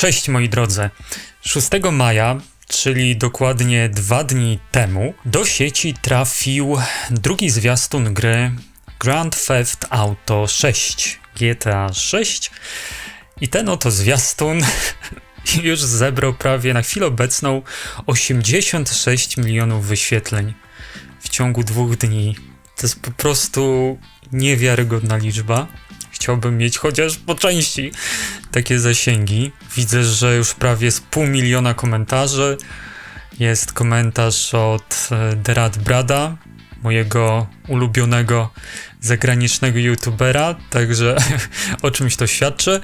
Cześć moi drodzy. 6 maja, czyli dokładnie dwa dni temu, do sieci trafił drugi zwiastun gry Grand Theft Auto 6, GTA 6. I ten oto zwiastun już zebrał prawie na chwilę obecną 86 milionów wyświetleń w ciągu dwóch dni. To jest po prostu niewiarygodna liczba. Chciałbym mieć chociaż po części takie zasięgi. Widzę, że już prawie z pół miliona komentarzy. Jest komentarz od e, Derat Brada, mojego ulubionego zagranicznego youtubera, także o czymś to świadczy.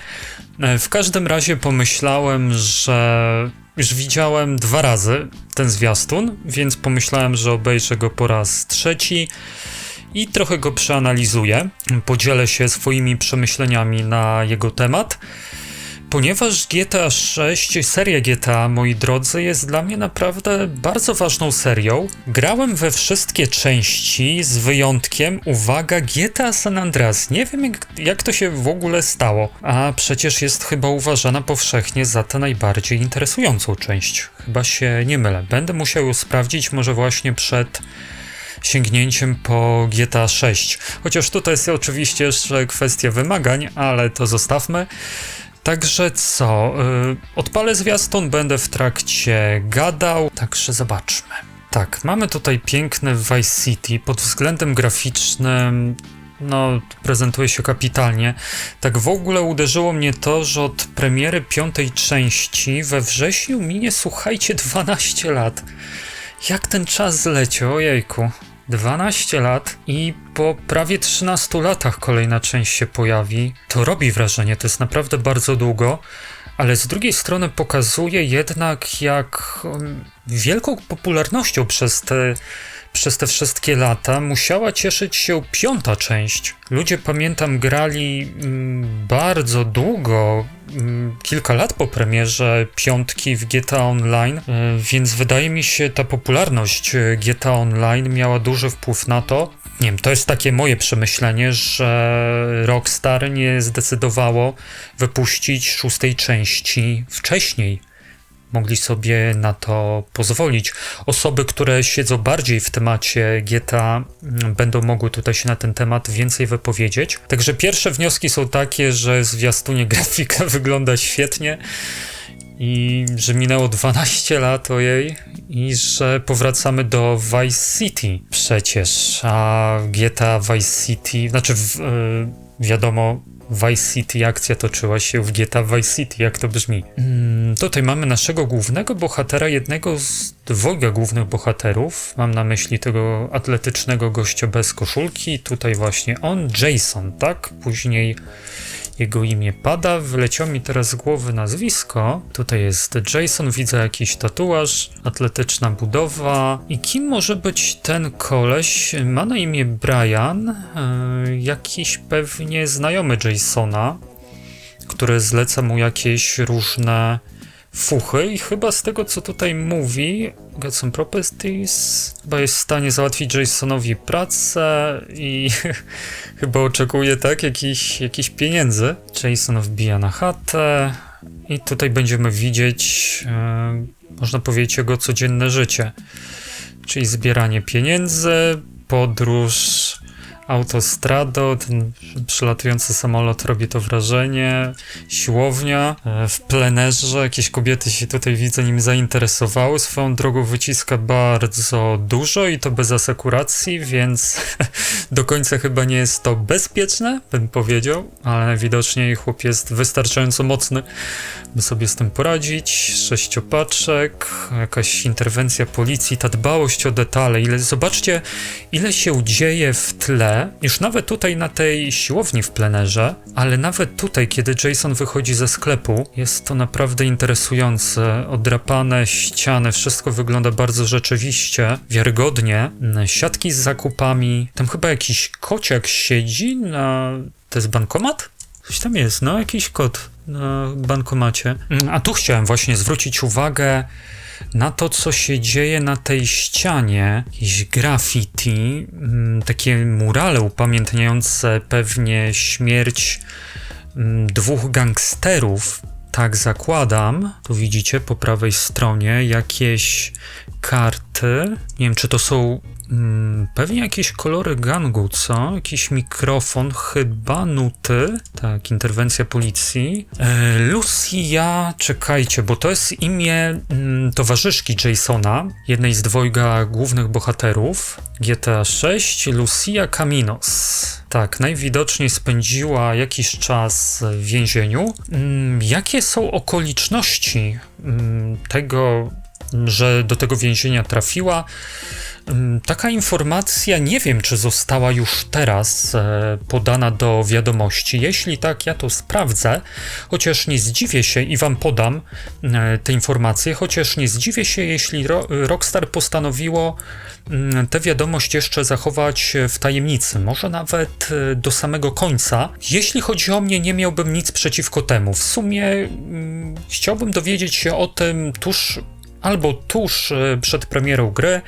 E, w każdym razie pomyślałem, że już widziałem dwa razy ten zwiastun, więc pomyślałem, że obejrzę go po raz trzeci i trochę go przeanalizuję. Podzielę się swoimi przemyśleniami na jego temat. Ponieważ GTA 6, seria GTA, moi drodzy, jest dla mnie naprawdę bardzo ważną serią. Grałem we wszystkie części z wyjątkiem, uwaga, GTA San Andreas. Nie wiem jak, jak to się w ogóle stało, a przecież jest chyba uważana powszechnie za tę najbardziej interesującą część. Chyba się nie mylę. Będę musiał sprawdzić może właśnie przed sięgnięciem po GTA 6. Chociaż tutaj jest oczywiście jeszcze kwestia wymagań, ale to zostawmy. Także co, yy, odpalę zwiastun, będę w trakcie gadał, także zobaczmy. Tak, mamy tutaj piękny Vice City, pod względem graficznym no, prezentuje się kapitalnie. Tak w ogóle uderzyło mnie to, że od premiery piątej części we wrześniu minie, słuchajcie, 12 lat. Jak ten czas zleciał, ojejku. 12 lat i po prawie 13 latach kolejna część się pojawi. To robi wrażenie, to jest naprawdę bardzo długo, ale z drugiej strony pokazuje jednak, jak wielką popularnością przez te, przez te wszystkie lata musiała cieszyć się piąta część. Ludzie, pamiętam, grali mm, bardzo długo, mm, kilka lat po premierze piątki w GTA Online, e, więc wydaje mi się, ta popularność e, GTA Online miała duży wpływ na to. Nie wiem, to jest takie moje przemyślenie, że Rockstar nie zdecydowało wypuścić szóstej części wcześniej mogli sobie na to pozwolić. Osoby, które siedzą bardziej w temacie GTA, mm, będą mogły tutaj się na ten temat więcej wypowiedzieć. Także pierwsze wnioski są takie, że zwiastunie grafika wygląda świetnie i że minęło 12 lat, ojej, i że powracamy do Vice City przecież, a GTA Vice City, znaczy w, yy, wiadomo, Vice City akcja toczyła się w GTA Vice City, jak to brzmi. Mm, tutaj mamy naszego głównego bohatera, jednego z dwojga głównych bohaterów. Mam na myśli tego atletycznego gościa bez koszulki. Tutaj właśnie on, Jason, tak? Później jego imię pada. Wyleciał mi teraz z głowy nazwisko. Tutaj jest Jason, widzę jakiś tatuaż, atletyczna budowa. I kim może być ten koleś? Ma na imię Brian, yy, jakiś pewnie znajomy Jasona, który zleca mu jakieś różne fuchy i chyba z tego, co tutaj mówi, got some properties, chyba jest w stanie załatwić Jasonowi pracę i chyba oczekuje, tak, jakiś, jakiś pieniędzy. Jason wbija na chatę i tutaj będziemy widzieć, e, można powiedzieć, jego codzienne życie, czyli zbieranie pieniędzy, podróż autostrado, ten przelatujący samolot robi to wrażenie, siłownia, e, w plenerze, jakieś kobiety się tutaj widzę nim zainteresowały, swoją drogą wyciska bardzo dużo i to bez asekuracji, więc do końca chyba nie jest to bezpieczne, bym powiedział, ale najwidoczniej chłop jest wystarczająco mocny, by sobie z tym poradzić. Sześciopaczek, jakaś interwencja policji, ta dbałość o detale, ile, zobaczcie ile się dzieje w tle, już nawet tutaj na tej siłowni w plenerze, ale nawet tutaj, kiedy Jason wychodzi ze sklepu, jest to naprawdę interesujące. Odrapane ściany, wszystko wygląda bardzo rzeczywiście, wiarygodnie. Siatki z zakupami, tam chyba jakiś kociak siedzi na... To jest bankomat? Coś tam jest, no jakiś kot na bankomacie. A tu chciałem właśnie zwrócić uwagę na to, co się dzieje na tej ścianie, jakieś graffiti, mm, takie murale upamiętniające pewnie śmierć mm, dwóch gangsterów, tak zakładam, tu widzicie po prawej stronie jakieś karty. Nie wiem, czy to są mm, pewnie jakieś kolory gangu, co? Jakiś mikrofon, chyba nuty. Tak, interwencja policji. E, Lucia, czekajcie, bo to jest imię mm, towarzyszki Jasona, jednej z dwojga głównych bohaterów GTA 6, Lucia Caminos. Tak, najwidoczniej spędziła jakiś czas w więzieniu. Mm, jakie są okoliczności mm, tego, że do tego więzienia trafiła? Mm, taka informacja nie wiem, czy została już teraz e, podana do wiadomości. Jeśli tak, ja to sprawdzę, chociaż nie zdziwię się i wam podam e, te informacje, chociaż nie zdziwię się, jeśli Ro Rockstar postanowiło mm, tę wiadomość jeszcze zachować w tajemnicy, może nawet e, do samego końca. Jeśli chodzi o mnie, nie miałbym nic przeciwko temu. W sumie mm, chciałbym dowiedzieć się o tym tuż albo tuż przed premierą gry,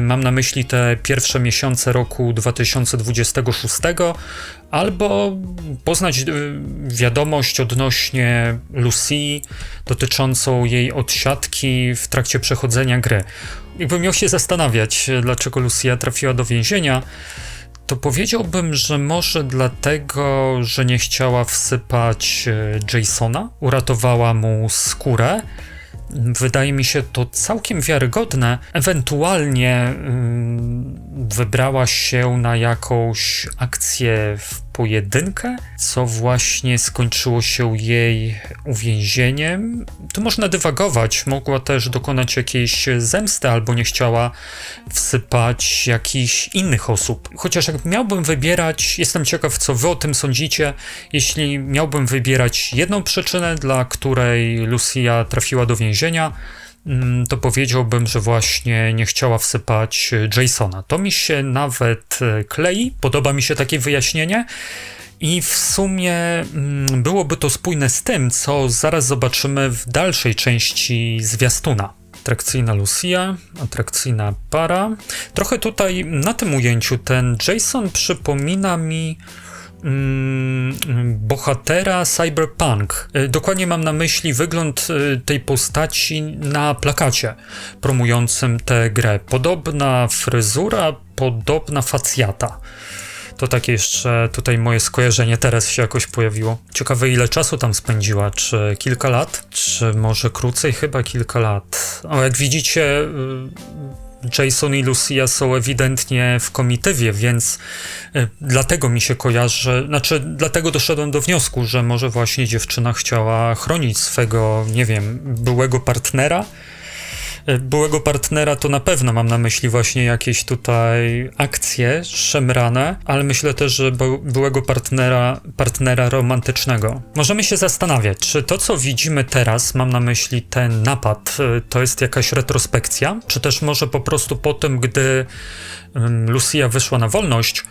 Mam na myśli te pierwsze miesiące roku 2026, albo poznać y, wiadomość odnośnie Lucy dotyczącą jej odsiadki w trakcie przechodzenia gry. Jakbym miał się zastanawiać, dlaczego Lucia trafiła do więzienia, to powiedziałbym, że może dlatego, że nie chciała wsypać Jasona, uratowała mu skórę Wydaje mi się to całkiem wiarygodne. Ewentualnie yy, wybrała się na jakąś akcję w pojedynkę, co właśnie skończyło się jej uwięzieniem. Tu można dywagować, mogła też dokonać jakiejś zemsty albo nie chciała wsypać jakichś innych osób. Chociaż jak miałbym wybierać, jestem ciekaw, co wy o tym sądzicie, jeśli miałbym wybierać jedną przyczynę, dla której Lucia trafiła do więzienia, to powiedziałbym, że właśnie nie chciała wsypać Jasona. To mi się nawet e, klei, podoba mi się takie wyjaśnienie. I w sumie mm, byłoby to spójne z tym, co zaraz zobaczymy w dalszej części zwiastuna. Atrakcyjna Lucia, atrakcyjna para. Trochę tutaj na tym ujęciu ten Jason przypomina mi mm, bohatera cyberpunk. E, dokładnie mam na myśli wygląd e, tej postaci na plakacie promującym tę grę. Podobna fryzura, podobna facjata. To takie jeszcze tutaj moje skojarzenie teraz się jakoś pojawiło. Ciekawe ile czasu tam spędziła, czy kilka lat, czy może krócej, chyba kilka lat. O, jak widzicie, y, Jason i Lucia są ewidentnie w komitywie, więc y, dlatego mi się kojarzy, znaczy dlatego doszedłem do wniosku, że może właśnie dziewczyna chciała chronić swego, nie wiem, byłego partnera, byłego partnera, to na pewno mam na myśli właśnie jakieś tutaj akcje szemrane, ale myślę też, że byłego partnera, partnera romantycznego. Możemy się zastanawiać, czy to, co widzimy teraz, mam na myśli ten napad, y, to jest jakaś retrospekcja, czy też może po prostu po tym, gdy Lucia wyszła na wolność,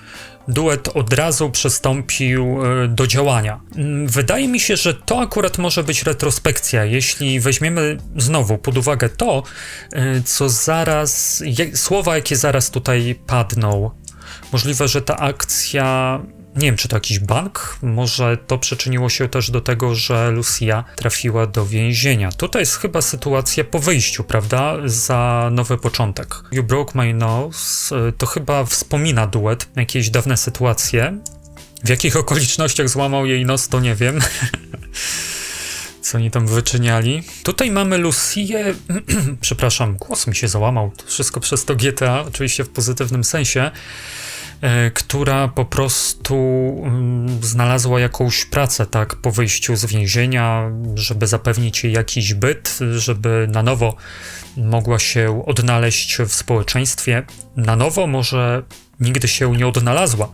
duet od razu przystąpił e, do działania. Mm, wydaje mi się, że to akurat może być retrospekcja, jeśli weźmiemy znowu pod uwagę to, e, co zaraz, słowa, jakie zaraz tutaj padną. Możliwe, że ta akcja nie wiem, czy to jakiś bank? Może to przyczyniło się też do tego, że Lucia trafiła do więzienia. Tutaj jest chyba sytuacja po wyjściu, prawda? Za nowy początek. You Broke My Nose to chyba wspomina duet, jakieś dawne sytuacje. W jakich okolicznościach złamał jej nos, to nie wiem. co oni tam wyczyniali. Tutaj mamy Lucię, przepraszam, głos mi się załamał, wszystko przez to GTA, oczywiście w pozytywnym sensie. E, która po prostu mm, znalazła jakąś pracę, tak, po wyjściu z więzienia, żeby zapewnić jej jakiś byt, żeby na nowo mogła się odnaleźć w społeczeństwie. Na nowo może nigdy się nie odnalazła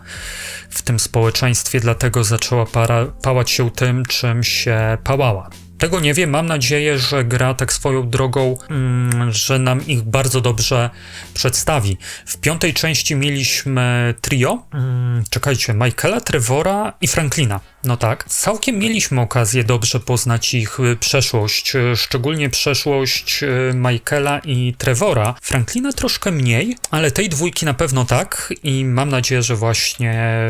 w tym społeczeństwie, dlatego zaczęła para, pałać się tym, czym się pałała. Tego nie wiem, mam nadzieję, że gra tak swoją drogą, mm, że nam ich bardzo dobrze przedstawi. W piątej części mieliśmy trio, mm, czekajcie, Michaela, Trevora i Franklina. No tak, całkiem mieliśmy okazję dobrze poznać ich y, przeszłość, y, szczególnie przeszłość y, Michaela i Trevora. Franklina troszkę mniej, ale tej dwójki na pewno tak i mam nadzieję, że właśnie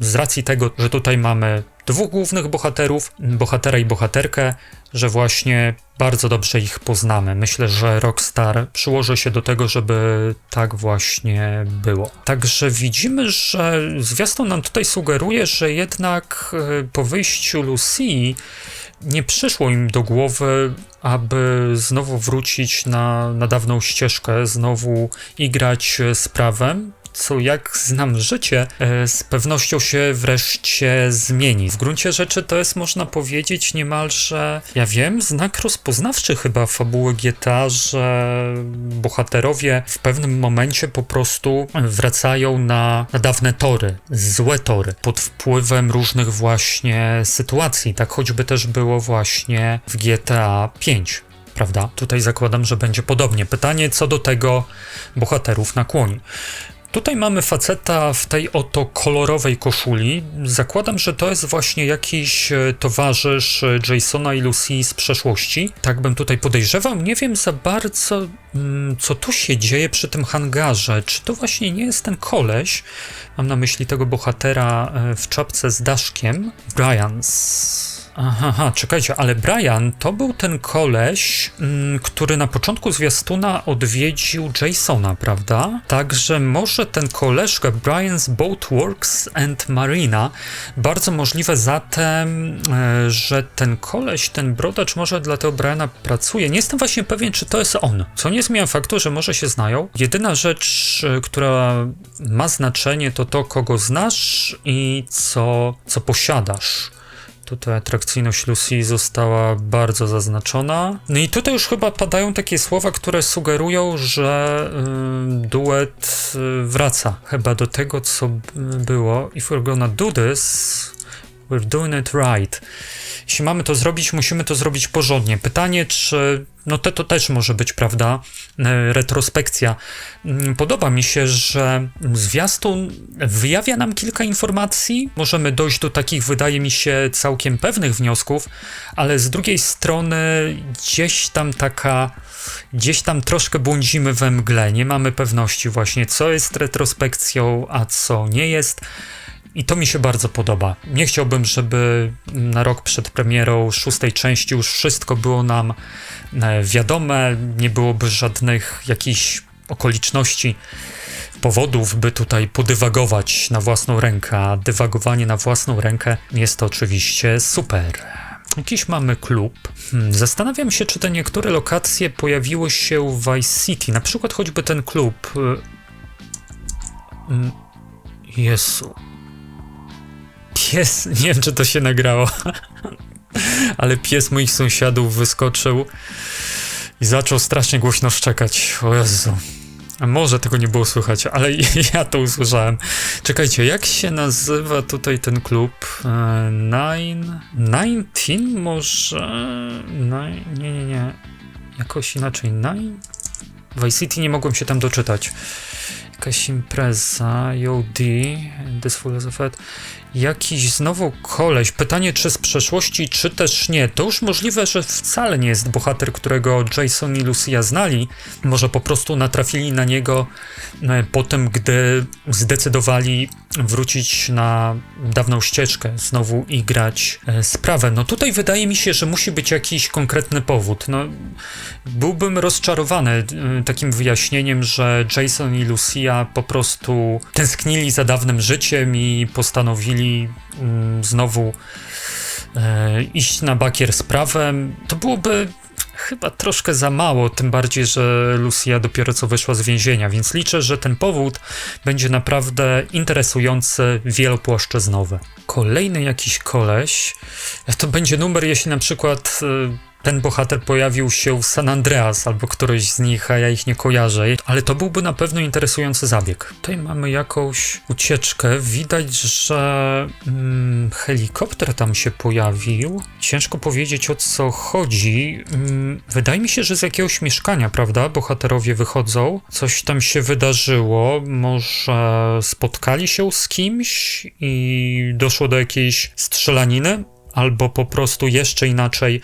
z racji tego, że tutaj mamy dwóch głównych bohaterów, bohatera i bohaterkę, że właśnie bardzo dobrze ich poznamy. Myślę, że Rockstar przyłoży się do tego, żeby tak właśnie było. Także widzimy, że zwiastun nam tutaj sugeruje, że jednak e, po wyjściu Lucy nie przyszło im do głowy, aby znowu wrócić na, na dawną ścieżkę, znowu igrać z prawem, co jak znam życie, e, z pewnością się wreszcie zmieni. W gruncie rzeczy to jest, można powiedzieć, niemalże, ja wiem, znak rozpoznawczy chyba fabuły GTA, że bohaterowie w pewnym momencie po prostu wracają na, na dawne tory, złe tory, pod wpływem różnych właśnie sytuacji. Tak choćby też było właśnie w GTA 5 prawda? Tutaj zakładam, że będzie podobnie. Pytanie co do tego bohaterów nakłoni. Tutaj mamy faceta w tej oto kolorowej koszuli. Zakładam, że to jest właśnie jakiś e, towarzysz e, Jasona i Lucy z przeszłości. Tak bym tutaj podejrzewał. Nie wiem za bardzo, mm, co tu się dzieje przy tym hangarze. Czy to właśnie nie jest ten koleś? Mam na myśli tego bohatera e, w czapce z daszkiem. Bryans Aha, czekajcie, ale Brian to był ten koleś, mm, który na początku zwiastuna odwiedził Jasona, prawda? Także może ten koleżka Brian's Boatworks and Marina, bardzo możliwe zatem, e, że ten koleś, ten brodacz może dla tego Briana pracuje. Nie jestem właśnie pewien, czy to jest on, co nie zmienia faktu, że może się znają. Jedyna rzecz, e, która ma znaczenie, to to, kogo znasz i co, co posiadasz. Tutaj atrakcyjność Lucy została bardzo zaznaczona. No i tutaj już chyba padają takie słowa, które sugerują, że y, duet y, wraca chyba do tego, co było. If we're gonna do this, we're doing it right. Jeśli mamy to zrobić, musimy to zrobić porządnie. Pytanie, czy no to, to też może być, prawda, e, retrospekcja. Mm, podoba mi się, że zwiastun wyjawia nam kilka informacji. Możemy dojść do takich, wydaje mi się, całkiem pewnych wniosków, ale z drugiej strony gdzieś tam taka, gdzieś tam troszkę błądzimy we mgle. Nie mamy pewności właśnie, co jest retrospekcją, a co nie jest. I to mi się bardzo podoba. Nie chciałbym, żeby na rok przed premierą szóstej części już wszystko było nam e, wiadome, nie byłoby żadnych jakichś okoliczności, powodów, by tutaj podywagować na własną rękę, a dywagowanie na własną rękę jest to oczywiście super. Jakiś mamy klub. Hmm, zastanawiam się, czy te niektóre lokacje pojawiły się w Vice City, na przykład choćby ten klub. E, hmm, Jezu, pies, nie wiem czy to się nagrało, ale pies moich sąsiadów wyskoczył i zaczął strasznie głośno szczekać. O Jezu. A może tego nie było słychać, ale ja to usłyszałem. Czekajcie, jak się nazywa tutaj ten klub? E, nine... Nineteen może... Nine... Nie, nie, nie. Jakoś inaczej. Nine... Vice City nie mogłem się tam doczytać. Jakaś impreza, OD, This Full of jakiś znowu koleś. Pytanie, czy z przeszłości, czy też nie. To już możliwe, że wcale nie jest bohater, którego Jason i Lucia znali. Może po prostu natrafili na niego e, po tym, gdy zdecydowali wrócić na dawną ścieżkę, znowu i grać e, sprawę. No tutaj wydaje mi się, że musi być jakiś konkretny powód. No, byłbym rozczarowany e, takim wyjaśnieniem, że Jason i Lucia po prostu tęsknili za dawnym życiem i postanowili Mm, znowu e, iść na bakier z prawem, to byłoby chyba troszkę za mało, tym bardziej, że Lucia dopiero co wyszła z więzienia, więc liczę, że ten powód będzie naprawdę interesujący, wielopłaszczyznowy. Kolejny jakiś koleś, to będzie numer, jeśli na przykład e, ten bohater pojawił się w San Andreas albo któryś z nich, a ja ich nie kojarzę, ale to byłby na pewno interesujący zabieg. Tutaj mamy jakąś ucieczkę. Widać, że mm, helikopter tam się pojawił. Ciężko powiedzieć o co chodzi. Mm, wydaje mi się, że z jakiegoś mieszkania, prawda? Bohaterowie wychodzą. Coś tam się wydarzyło. Może spotkali się z kimś i doszło do jakiejś strzelaniny? Albo po prostu jeszcze inaczej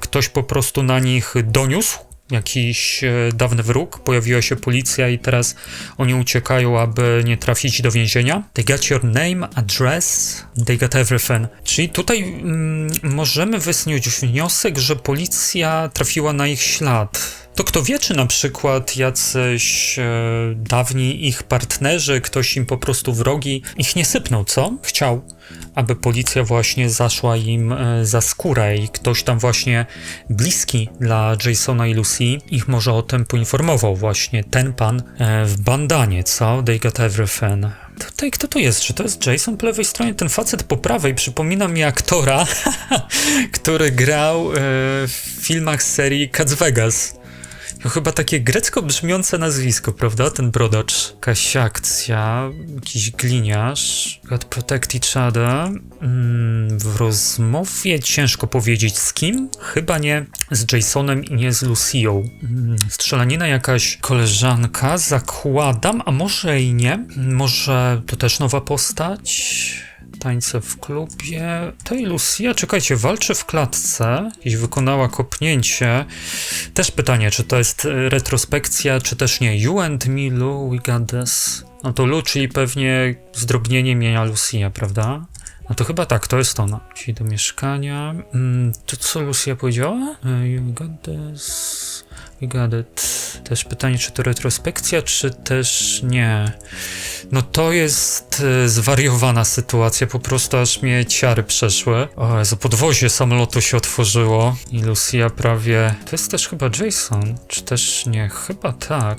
ktoś po prostu na nich doniósł jakiś e, dawny wróg, pojawiła się policja i teraz oni uciekają, aby nie trafić do więzienia. They got your name, address, they got everything. Czyli tutaj mm, możemy wysnuć wniosek, że policja trafiła na ich ślad. To kto wie, czy na przykład jacyś e, dawni ich partnerzy, ktoś im po prostu wrogi, ich nie sypnął, co? Chciał, aby policja właśnie zaszła im e, za skórę i ktoś tam właśnie bliski dla Jasona i Lucy ich może o tym poinformował właśnie ten pan e, w bandanie, co? They got everything. Tutaj kto to jest? Czy to jest Jason po lewej stronie? Ten facet po prawej przypomina mi aktora, który grał e, w filmach serii Cats Vegas. To chyba takie grecko brzmiące nazwisko, prawda? Ten brodacz. Jakaś akcja, jakiś gliniarz. God protect each other. Mm, w rozmowie ciężko powiedzieć z kim. Chyba nie z Jasonem i nie z Lucyą. Mm, strzelanina jakaś koleżanka, zakładam, a może i nie. Może to też nowa postać? Tańce w klubie. Tej Lucia, czekajcie, walczy w klatce. Gdzieś wykonała kopnięcie. Też pytanie, czy to jest e, retrospekcja, czy też nie. You and me, Lu, we got this. No to Lu, czyli pewnie zdrobnienie imienia Lucia, prawda? No to chyba tak, to jest ona. Czyli do mieszkania. Mm, to co Lucia powiedziała? E, you got this. We got it. Też pytanie, czy to retrospekcja, czy też nie. No to jest e, zwariowana sytuacja, po prostu aż mnie ciary przeszły. O Jezu, podwozie samolotu się otworzyło i Lucia prawie... To jest też chyba Jason, czy też nie? Chyba tak.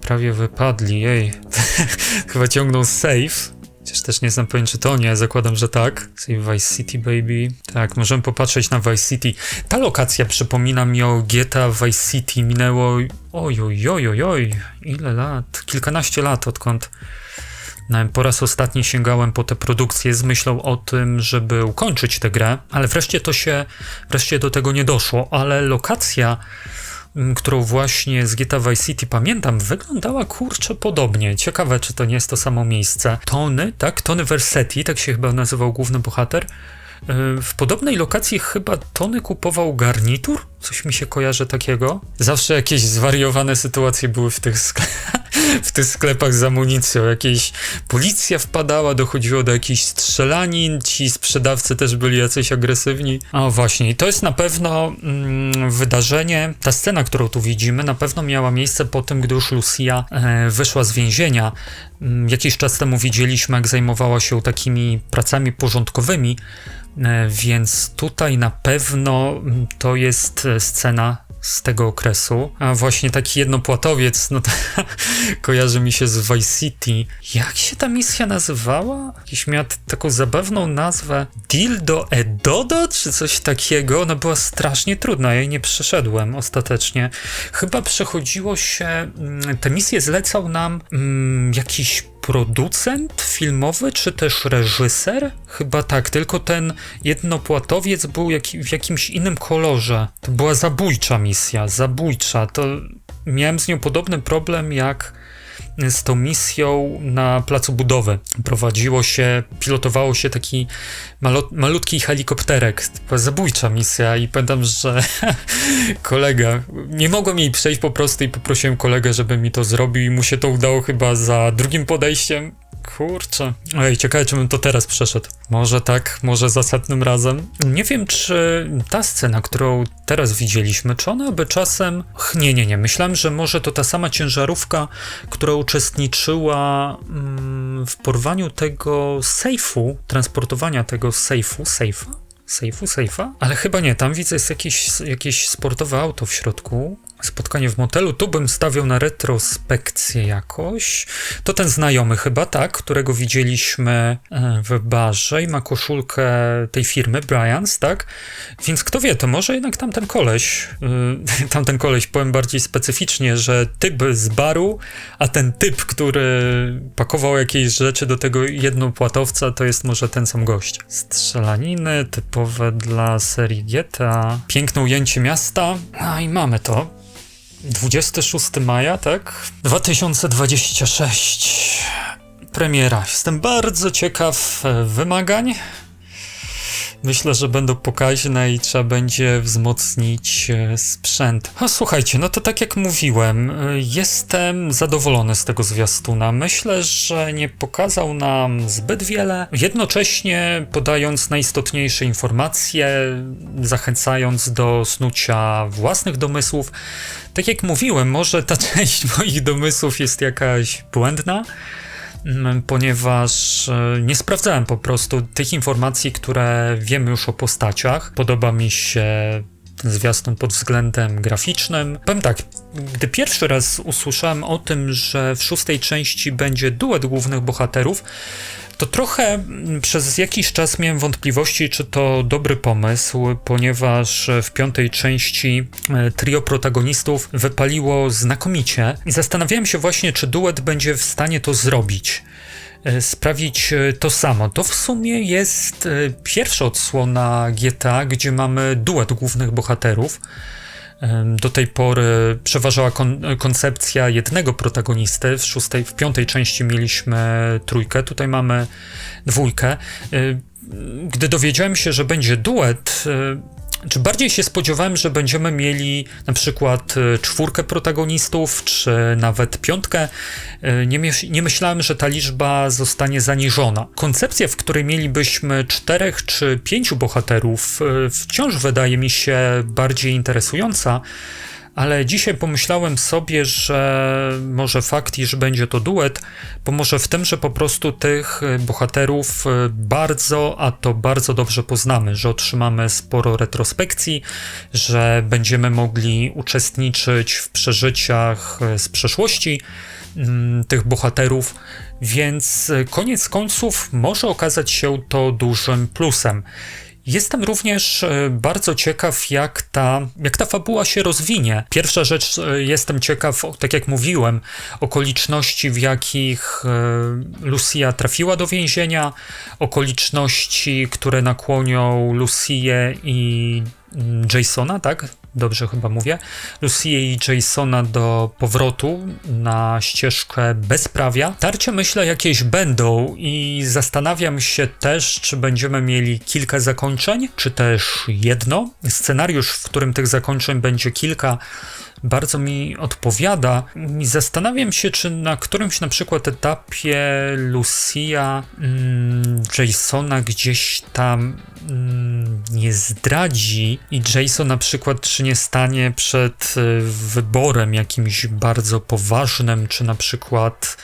Prawie wypadli, jej. chyba ciągnął safe. Chociaż też nie jestem pewien, czy to nie, zakładam, że tak. Vice City, baby. Tak, możemy popatrzeć na Vice City. Ta lokacja przypomina mi o GTA Vice City. Minęło, oj, oj, oj, oj, oj, ile lat? Kilkanaście lat, odkąd po raz ostatni sięgałem po tę produkcję z myślą o tym, żeby ukończyć tę grę, ale wreszcie to się, wreszcie do tego nie doszło, ale lokacja którą właśnie z GTA Vice City pamiętam, wyglądała kurczę podobnie. Ciekawe, czy to nie jest to samo miejsce. Tony, tak? Tony Versetti, tak się chyba nazywał główny bohater. E, w podobnej lokacji chyba Tony kupował garnitur? Coś mi się kojarzy takiego. Zawsze jakieś zwariowane sytuacje były w tych, w tych sklepach z amunicją. Jakieś policja wpadała, dochodziło do jakichś strzelanin, ci sprzedawcy też byli jacyś agresywni. A właśnie, i to jest na pewno mm, wydarzenie, ta scena, którą tu widzimy, na pewno miała miejsce po tym, gdy już Lucia e, wyszła z więzienia. Mm, jakiś czas temu widzieliśmy, jak zajmowała się takimi pracami porządkowymi, e, więc tutaj na pewno mm, to jest scena z tego okresu. A właśnie taki jednopłatowiec, no to kojarzy mi się z Vice City. Jak się ta misja nazywała? Jakiś miała taką zabawną nazwę Dildo Edodo, czy coś takiego. Ona była strasznie trudna, ja jej nie przeszedłem ostatecznie. Chyba przechodziło się, mm, te misje zlecał nam mm, jakiś producent filmowy, czy też reżyser? Chyba tak, tylko ten jednopłatowiec był jak, w jakimś innym kolorze. To była zabójcza misja, zabójcza. To miałem z nią podobny problem jak z tą misją na placu budowy. Prowadziło się, pilotowało się taki malutki helikopterek. Zabójcza misja i pamiętam, że kolega, nie mogłem jej przejść po prostu i poprosiłem kolegę, żeby mi to zrobił i mu się to udało chyba za drugim podejściem Kurczę. Ej, ciekawe, czy bym to teraz przeszedł. Może tak, może zasadnym razem. Nie wiem, czy ta scena, którą teraz widzieliśmy, czy ona by czasem... Nie, nie, nie. Myślałem, że może to ta sama ciężarówka, która uczestniczyła mm, w porwaniu tego sejfu, transportowania tego sejfu, sejfa? Sejfu, sejfa? Ale chyba nie, tam widzę jest jakieś, jakieś sportowe auto w środku spotkanie w motelu. Tu bym stawiał na retrospekcję jakoś. To ten znajomy chyba, tak, którego widzieliśmy e, w barze i ma koszulkę tej firmy, Bryans, tak? Więc kto wie, to może jednak tamten koleś, yy, tamten koleś, powiem bardziej specyficznie, że typ z baru, a ten typ, który pakował jakieś rzeczy do tego jednopłatowca, to jest może ten sam gość. Strzelaniny typowe dla serii GTA. Piękne ujęcie miasta. A i mamy to. 26 maja, tak? 2026. Premiera. Jestem bardzo ciekaw e, wymagań. Myślę, że będą pokaźne i trzeba będzie wzmocnić e, sprzęt. A słuchajcie, no to tak jak mówiłem, e, jestem zadowolony z tego zwiastuna. Myślę, że nie pokazał nam zbyt wiele, jednocześnie podając najistotniejsze informacje, zachęcając do snucia własnych domysłów. Tak jak mówiłem, może ta część moich domysłów jest jakaś błędna, ponieważ e, nie sprawdzałem po prostu tych informacji, które wiemy już o postaciach. Podoba mi się zwiastun pod względem graficznym. Powiem tak, gdy pierwszy raz usłyszałem o tym, że w szóstej części będzie duet głównych bohaterów, to trochę mm, przez jakiś czas miałem wątpliwości, czy to dobry pomysł, ponieważ w piątej części e, trio protagonistów wypaliło znakomicie i zastanawiałem się właśnie, czy duet będzie w stanie to zrobić e, sprawić e, to samo. To w sumie jest pierwsza odsłona GTA, gdzie mamy duet głównych bohaterów. Do tej pory przeważała kon koncepcja jednego protagonisty. W, szóstej, w piątej części mieliśmy trójkę, tutaj mamy dwójkę. Gdy dowiedziałem się, że będzie duet, czy bardziej się spodziewałem, że będziemy mieli na przykład e, czwórkę protagonistów, czy nawet piątkę. E, nie, nie, myślałem, że ta liczba zostanie zaniżona. Koncepcja, w której mielibyśmy czterech czy pięciu bohaterów, e, wciąż wydaje mi się bardziej interesująca ale dzisiaj pomyślałem sobie, że może fakt, iż będzie to duet, pomoże w tym, że po prostu tych e, bohaterów e, bardzo, a to bardzo dobrze poznamy, że otrzymamy sporo retrospekcji, że będziemy mogli uczestniczyć w przeżyciach e, z przeszłości mm, tych bohaterów, więc koniec końców może okazać się to dużym plusem. Jestem również e, bardzo ciekaw, jak ta, jak ta fabuła się rozwinie. Pierwsza rzecz, e, jestem ciekaw, tak jak mówiłem, okoliczności, w jakich e, Lucia trafiła do więzienia, okoliczności, które nakłonią Lucię i Jasona, tak? dobrze chyba mówię, Lucy i Jasona do powrotu na ścieżkę bezprawia. Tarcia myślę jakieś będą i zastanawiam się też, czy będziemy mieli kilka zakończeń, czy też jedno. Scenariusz, w którym tych zakończeń będzie kilka, bardzo mi odpowiada. Zastanawiam się, czy na którymś na przykład etapie Lucia mm, Jasona gdzieś tam mm, nie zdradzi i Jason na przykład czy nie stanie przed y, wyborem jakimś bardzo poważnym, czy na przykład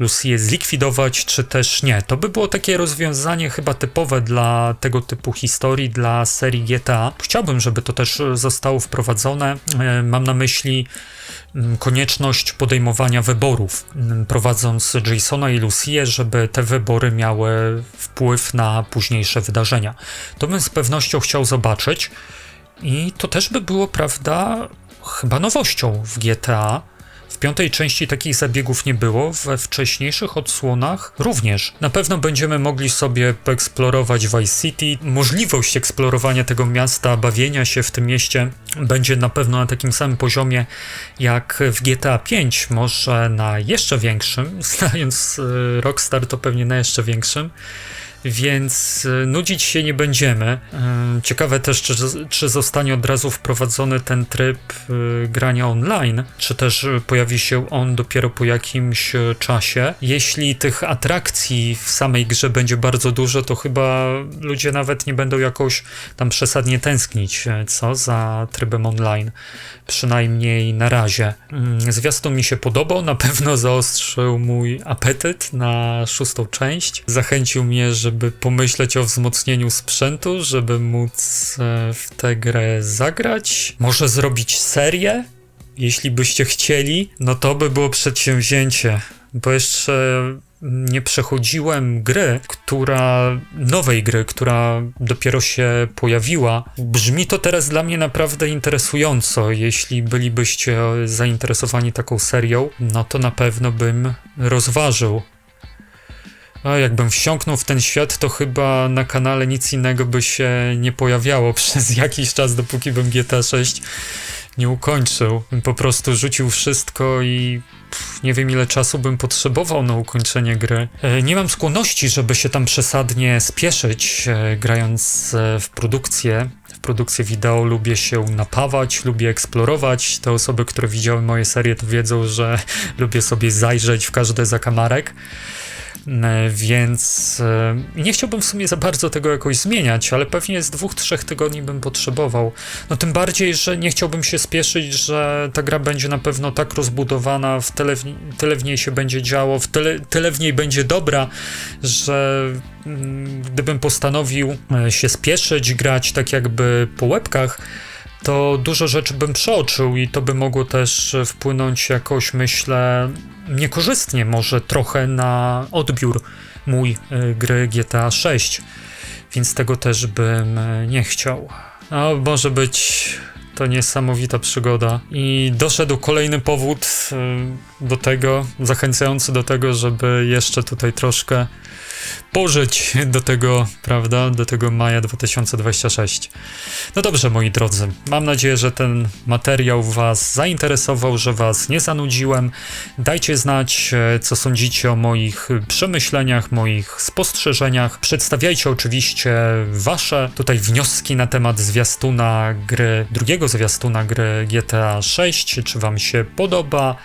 Lucy'ę zlikwidować, czy też nie. To by było takie rozwiązanie chyba typowe dla tego typu historii, dla serii GTA. Chciałbym, żeby to też zostało wprowadzone. E, mam na myśli mm, konieczność podejmowania wyborów, mm, prowadząc Jasona i Lucy'ę, żeby te wybory miały wpływ na późniejsze wydarzenia. To bym z pewnością chciał zobaczyć i to też by było, prawda, chyba nowością w GTA w piątej części takich zabiegów nie było, we wcześniejszych odsłonach również. Na pewno będziemy mogli sobie poeksplorować Vice City. Możliwość eksplorowania tego miasta, bawienia się w tym mieście będzie na pewno na takim samym poziomie jak w GTA 5, może na jeszcze większym. Znając y, Rockstar, to pewnie na jeszcze większym więc e, nudzić się nie będziemy. E, ciekawe też, czy, czy zostanie od razu wprowadzony ten tryb e, grania online, czy też pojawi się on dopiero po jakimś czasie. Jeśli tych atrakcji w samej grze będzie bardzo dużo, to chyba ludzie nawet nie będą jakoś tam przesadnie tęsknić, co za trybem online. Przynajmniej na razie. Mm, zwiastun mi się podobał, na pewno zaostrzył mój apetyt na szóstą część. Zachęcił mnie, żeby żeby pomyśleć o wzmocnieniu sprzętu, żeby móc e, w tę grę zagrać. Może zrobić serię, jeśli byście chcieli, no to by było przedsięwzięcie, bo jeszcze nie przechodziłem gry, która, nowej gry, która dopiero się pojawiła. Brzmi to teraz dla mnie naprawdę interesująco. Jeśli bylibyście zainteresowani taką serią, no to na pewno bym rozważył a jakbym wsiąknął w ten świat, to chyba na kanale nic innego by się nie pojawiało przez jakiś czas, dopóki bym GTA 6 nie ukończył. Bym po prostu rzucił wszystko i pff, nie wiem ile czasu bym potrzebował na ukończenie gry. E, Nie mam skłonności, żeby się tam przesadnie spieszyć, e, grając e, w produkcję. W produkcję wideo lubię się napawać, lubię eksplorować. Te osoby, które widziały moje serie, to wiedzą, że lubię sobie zajrzeć w każdy zakamarek. E, Więc e, nie chciałbym w sumie za bardzo tego jakoś zmieniać, ale pewnie z dwóch, trzech tygodni bym potrzebował. No tym bardziej, że nie chciałbym się spieszyć, że ta gra będzie na pewno tak rozbudowana, w tyle, w, tyle w niej się będzie działo, w tyle, tyle w niej będzie dobra, że mm, gdybym postanowił e, się spieszyć, grać tak jakby po łebkach, to dużo rzeczy bym przeoczył i to by mogło też wpłynąć jakoś, myślę, niekorzystnie może trochę na odbiór mój y, gry GTA 6, więc tego też bym y, nie chciał. A może być to niesamowita przygoda. I doszedł kolejny powód y, do tego, zachęcający do tego, żeby jeszcze tutaj troszkę pożyć do tego, prawda, do tego maja 2026. No dobrze, moi drodzy, mam nadzieję, że ten materiał Was zainteresował, że Was nie zanudziłem. Dajcie znać, e, co sądzicie o moich przemyśleniach, moich spostrzeżeniach. Przedstawiajcie oczywiście Wasze tutaj wnioski na temat zwiastuna gry, drugiego zwiastuna gry GTA 6, czy Wam się podoba.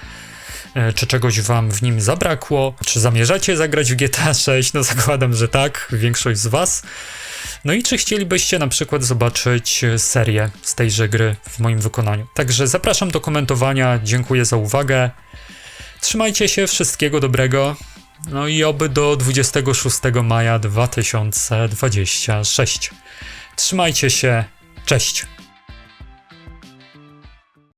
E, Czy czegoś wam w nim zabrakło? Czy zamierzacie zagrać w GTA 6? No zakładam, że tak, większość z was. No i czy chcielibyście na przykład zobaczyć serię z tejże gry w moim wykonaniu? Także zapraszam do komentowania, dziękuję za uwagę. Trzymajcie się, wszystkiego dobrego. No i oby do 26 maja 2026. Trzymajcie się, cześć.